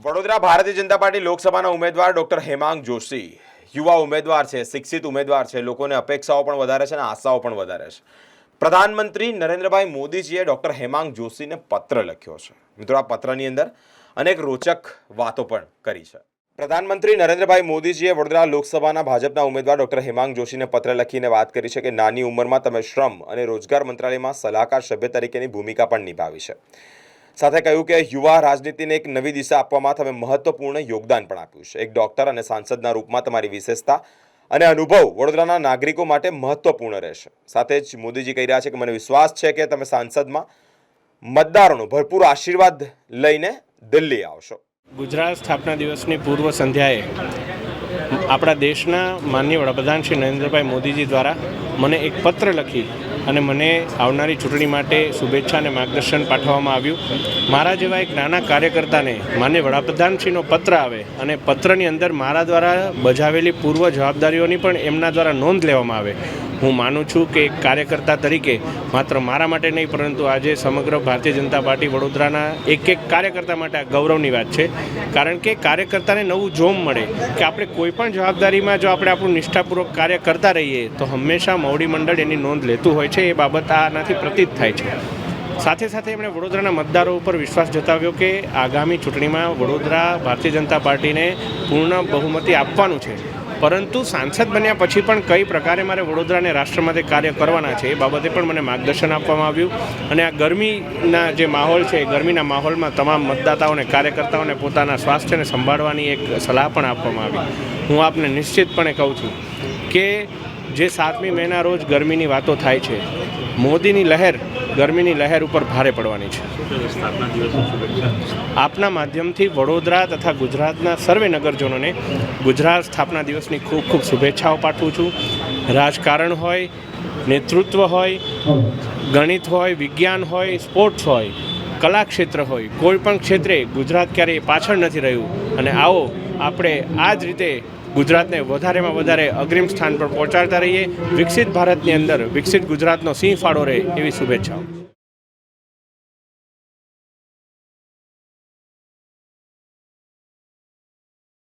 Vadodara Bharatiya Janata party લોકસભાના ઉમેદવાર doctor Hemang Joshi. યુવા ઉમેદવાર છે, શિક્ષિત ઉમેદવાર છે, લોકોને અપેક્ષાઓ પણ વધારે છે અને આશાઓ પણ વધારે છે. પ્રધાનમંત્રી નરેન્દ્રભાઈ મોદીજીએ ડોક્ટર હેમાંગ જોશીને પત્ર લખ્યો છે. મિત્રો, આ પત્રની અંદર અનેક રોચક વાતો પણ કરી છે. પ્રધાનમંત્રી નરેન્દ્રભાઈ મોદીજીએ વડોદરા લોકસભાના ભાજપના ઉમેદવાર ડોક્ટર હેમાંગ જોશીને પત્ર લખીને વાત કરી છે કે નાની ઉંમરમાં તમે શ્રમ અને રોજગાર મંત્રાલયમાં સલાહકાર સભ્ય તરીકેની ભૂમિકા પણ નિભાવી છે. સાથે કહ્યું કે યુવા રાજનીતિને એક નવી દિશા આપવામાં તમે મહત્વપૂર્ણ યોગદાન પણ આપ્યું છે. એક ડોક્ટર અને સાંસદના રૂપમાં તમારી વિશેષતા અને અનુભવ વડોદરાના નાગરિકો માટે મહત્વપૂર્ણ રહેશે. સાથે જ મોદીજી કહી રહ્યા છે કે મને વિશ્વાસ છે કે તમે સાંસદમાં મતદારોનો ભરપૂર આશીર્વાદ લઈને દિલ્હી આવશો. ગુજરાત સ્થાપના દિવસની પૂર્વ સંધ્યાએ આપણા દેશના માનનીય વડાપ્રધાન શ્રી નરેન્દ્રભાઈ મોદીજી દ્વારા મને એક પત્ર લખી અને મને આવનારી ચૂંટણી માટે શુભેચ્છા અને માર્ગદર્શન પાઠવવામાં આવ્યું. મારા જેવા એક નાના કાર્યકર્તાને માન્ય વડાપ્રધાનશ્રીનો પત્ર આવે અને પત્રની અંદર મારા દ્વારા બજાવેલી પૂર્વ જવાબદારીઓની પણ એમના દ્વારા નોંધ લેવામાં આવે. હું માનું છું કે એક કાર્યકર્તા તરીકે માત્ર મારા માટે નહીં, પરંતુ આજે સમગ્ર ભારતીય જનતા પાર્ટી વડોદરાના એક એક કાર્યકર્તા માટે આ ગૌરવની વાત છે. કારણ કે કાર્યકર્તાને નવું જોમ મળે કે આપણે કોઈ પણ જવાબદારીમાં જો આપણે આપણું નિષ્ઠાપૂર્વક કાર્ય કરતા રહીએ, તો હંમેશા મોવડી મંડળ એની નોંધ લેતું હોય છે. એ બાબત આનાથી પ્રતીત થાય છે. સાથે સાથે એમણે વડોદરાના મતદારો ઉપર વિશ્વાસ જતાવ્યો કે આગામી ચૂંટણીમાં વડોદરા ભારતીય જનતા પાર્ટીને પૂર્ણ બહુમતી આપવાનું છે. પરંતુ સાંસદ બન્યા પછી પણ કઈ પ્રકારે મારે વડોદરાને રાષ્ટ્ર માટે કાર્ય કરવાના છે એ બાબતે પણ મને માર્ગદર્શન આપવામાં આવ્યું અને આ ગરમીના જે માહોલ છે ગરમીના માહોલમાં તમામ મતદાતાઓને કાર્યકર્તાઓને પોતાના સ્વાસ્થ્યને સંભાળવાની એક સલાહ પણ આપવામાં આવી. હું આપને નિશ્ચિતપણે કહું છું કે જે સાતમી મેના રોજ ગરમીની વાતો થાય છે, મોદીની લહેર ગરમીની લહેર ઉપર ભારે પડવાની છે. આપના માધ્યમથી વડોદરા તથા ગુજરાતના સર્વે નગરજનોને ગુજરાત સ્થાપના દિવસની ખૂબ ખૂબ શુભેચ્છાઓ પાઠવું છું. રાજકારણ હોય નેતૃત્વ હોય ગણિત હોય વિજ્ઞાન હોય સ્પોર્ટ્સ હોય કલા ક્ષેત્ર હોય કોઈ પણ ક્ષેત્રે ગુજરાત ક્યારેય પાછળ નથી રહ્યું. અને આવો આપણે આ જ રીતે ગુજરાતને વધારેમાં વધારે અગ્રિમ સ્થાન પર પહોંચાડતા રહીએ. વિકસિત ભારતની અંદર વિકસિત ગુજરાતનો સિંહ ફાળો રહે એવી શુભેચ્છાઓ.